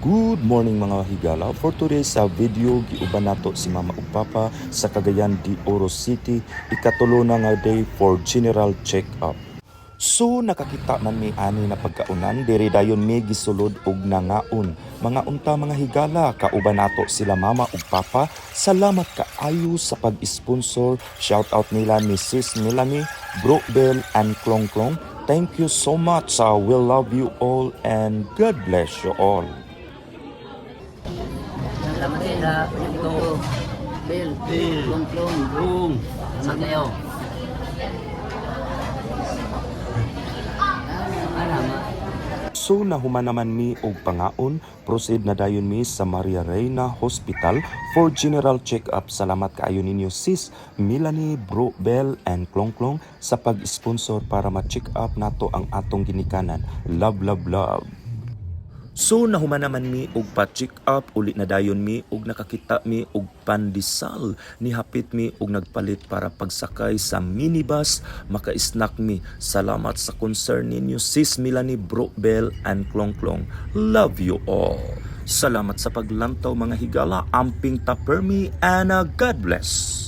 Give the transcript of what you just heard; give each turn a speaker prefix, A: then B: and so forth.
A: Good morning mga higala. For today sa video, giuban nato si Mama ug Papa sa Cagayan de Oro City, ikatulo na nga day for general check-up. So nakakita man mi ani na pagkaunan diri dayon mi gisulod og nangaon. Mga unta mga higala kauban nato sila mama ug papa. Salamat kaayo sa pag-sponsor. Shout out nila ni Sis Melanie, Bro Bell and Klong Klong. Thank you so much. Uh, we love you all and God bless you all.
B: Salamat sila. Ito. Bill.
C: Bill.
B: Salamat kayo. Alamat.
A: So nahuman naman mi og pangaon, proceed na dayon mi sa Maria Reina Hospital for general check-up. Salamat kaayo ninyo sis Melanie, Bro Bell and Klong Klong sa pag-sponsor para ma-check up nato ang atong ginikanan. Love, love, love. So nahuman naman mi og pa-check up uli na dayon mi og nakakita mi og pandesal. Ni hapit mi og nagpalit para pagsakay sa minibus. Maka-snack mi. Salamat sa concern ninyo sis Melanie Bro Bell and Klong Klong. Love you all. Salamat sa paglantaw mga higala. Amping tapermi and uh, God bless